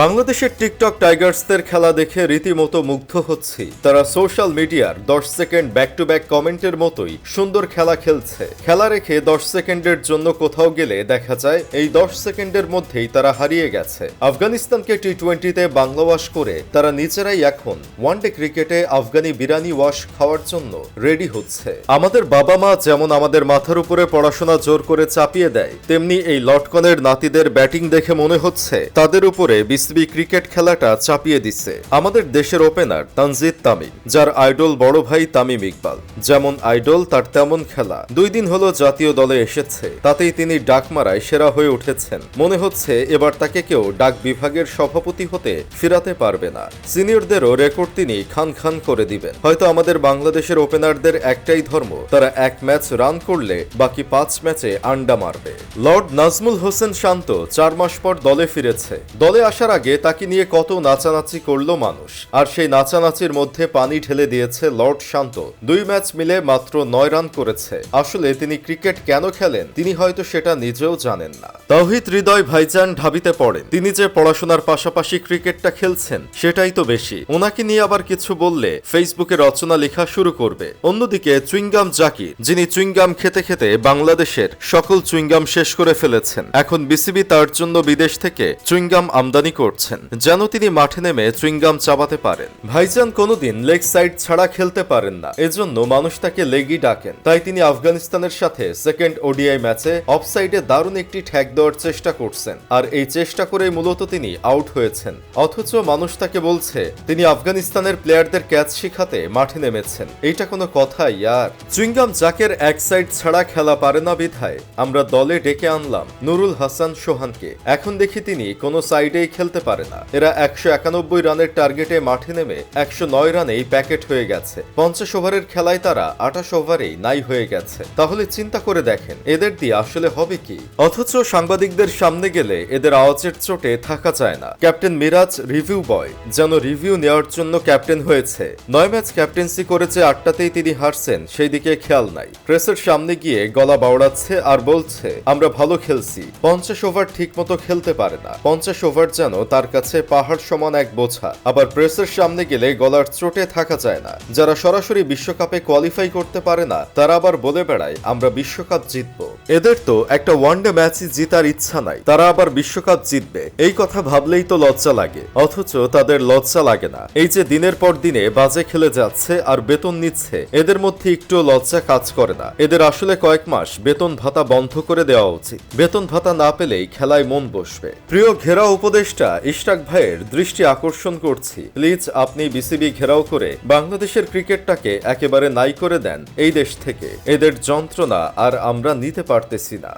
বাংলাদেশের টিকটক টাইগার্সদের খেলা দেখে রীতিমতো মুগ্ধ হচ্ছি। তারা সোশ্যাল মিডিয়ার দশ সেকেন্ড ব্যাক টু ব্যাক কমেন্টের মতোই সুন্দর খেলা খেলছে। খেলা রেখে দশ সেকেন্ডের জন্য কোথাও গেলে দেখা যায় এই দশ সেকেন্ডের মধ্যেই তারা হারিয়ে গেছে। আফগানিস্তানকে টি টোয়েন্টিতে বাংলা ওয়াশ করে তারা নিজেরাই এখন ওয়ানডে ক্রিকেটে আফগানি বিরানি ওয়াশ খাওয়ার জন্য রেডি হচ্ছে। আমাদের বাবা মা যেমন আমাদের মাথার উপরে পড়াশোনা জোর করে চাপিয়ে দেয়, তেমনি এই লটকনের নাতিদের ব্যাটিং দেখে মনে হচ্ছে তাদের উপরে বিসিবি ক্রিকেট খেলাটা চাপিয়ে দিচ্ছে। আমাদের দেশের ওপেনার তানজিদ তামিম, যার আইডল বড় ভাই তামিম ইকবাল। যেমন আইডল, তার তেমন খেলা। দুই দিন হলো জাতীয় দলে এসেছে। তাতেই তিনি ডাক মারায় সেরা হয়ে উঠেছেন। মনে হচ্ছে এবার তাকে কেউ ডাক বিভাগের সভাপতি হতে ফিরাতে পারবে না। সিনিয়রদেরও রেকর্ড তিনি খান খান করে দিবেন। হয়তো আমাদের বাংলাদেশের ওপেনারদের একটাই ধর্ম, তারা এক ম্যাচ রান করলে বাকি পাঁচ ম্যাচে আন্ডা মারবে। লর্ড নাজমুল হোসেন শান্ত চার মাস পর দলে ফিরেছে। দলে আসার আগে তাকে নিয়ে কত নাচানাচি করল মানুষ। আর সেই নাচানাচির মধ্যে পানি ঢেলে দিয়েছে লর্ড শান্ত। দুই ম্যাচ মিলে মাত্র নয় রান করেছে। আসলে তিনি ক্রিকেট কেন খেলেন, তিনি হয়তো সেটা নিজেও জানেন না। তৌহিদ হৃদয় ভাইজান ঢাবিতে পড়েন। তিনি যে পড়াশোনার পাশাপাশি ক্রিকেটটা খেলছেন, সেটাই তো বেশি। ওনাকে নিয়ে আবার কিছু বললে ফেসবুকে রচনা লেখা শুরু করবে। অন্যদিকে চুইংগাম জাকির, যিনি চুইংগাম খেতে খেতে বাংলাদেশের সকল চুইংগাম শেষ করে ফেলেছেন। এখন বিসিবি তার জন্য বিদেশ থেকে চুইংগাম আমদানি করছেন, যেন তিনি মাঠে নেমে চুইংগাম চাবাতে পারেন। ভাইজান কোনোদিন লেগ সাইড ছাড়া খেলতে পারেন না। এজন্য মানুষ তাকে লেগই ডাকেন। তাই তিনি আফগানিস্তানের সাথে সেকেন্ড ওডিআই ম্যাচে অফসাইডে দারুণ একটি ঠ্যাক দেওয়ার চেষ্টা করছেন। আর এই চেষ্টা করে মূলত তিনি আউট হয়েছেন। অথচ মানুষ তাকে বলছে, তিনি আফগানিস্তানের প্লেয়ারদের ক্যাচ শিখাতে মাঠে নেমেছেন। এইটা কোনো কথা ইয়ার চুইংগাম জাকের এক সাইড ছাড়া খেলা পারে না বিধায়, আমরা দলে ডেকে আনলাম নুরুল হাসান সোহানকে। এখন দেখি তিনি কোনো সাইডেই খেলতে পারে না। এরা একশো একানব্বই রানের টার্গেটে মাঠে নেমে একশো নয় রানেই প্যাকেট হয়ে গেছে। পঞ্চাশ ওভারের খেলায় তারা আঠাশ ওভারেই নাই হয়ে গেছে। তাহলে চিন্তা করে দেখেন, এদের দিয়ে আসলে হবে কি? অথচ সাংবাদিকদের সামনে গেলে এদের আওয়াজের চোটে থাকা যায় না। ক্যাপ্টেন মিরাজ রিভিউ বয়, যেন রিভিউ নেওয়ার জন্য ক্যাপ্টেন হয়েছে। নয় ম্যাচ ক্যাপ্টেন্সি করেছে আটটাতেই তিনি হারছেন, সেই দিকে খেয়াল নাই। প্রেসের সামনে গিয়ে গলা বাউড়াচ্ছে আর বলছে, আমরা ভালো খেলছি। পঞ্চাশ ওভার ঠিক মতো খেলতে পারে না। পঞ্চাশ ওভার যেন তার কাছে পাহাড় সমান এক বোঝা। আবার প্রেসের সামনে গেলে গলার চোটে থাকা যায় না। যারা সরাসরি বিশ্বকাপে কোয়ালিফাই করতে পারে না, তারা আবার বলে বেড়ায়, আমরা বিশ্বকাপ জিতব। এদের তো একটা ওয়ানডে ম্যাচই জিতার ইচ্ছা নাই, তারা আবার বিশ্বকাপ জিতবে। এই কথা ভাবলেই তো লজ্জা লাগে। অথচ তাদের লজ্জা লাগে না। এই যে দিনের পর দিনে বাজে খেলে যাচ্ছে আর বেতন নিচ্ছে, এদের মধ্যে একটু লজ্জা কাজ করে না। এদের আসলে কয়েক মাস বেতন ভাতা বন্ধ করে দেওয়া উচিত। বেতন ভাতা না পেলেই খেলায় মন বসবে। প্রিয় ঘেরা উপদেষ্টা ইশরাক ভাইয়ের দৃষ্টি আকর্ষণ করছি। প্লিজ, আপনি বিসিবি ঘেরাও করে বাংলাদেশের ক্রিকেটটাকে একেবারে নাই করে দেন এই দেশ থেকে। এদের যন্ত্রণা আর আমরা নিতে পারতেছি না।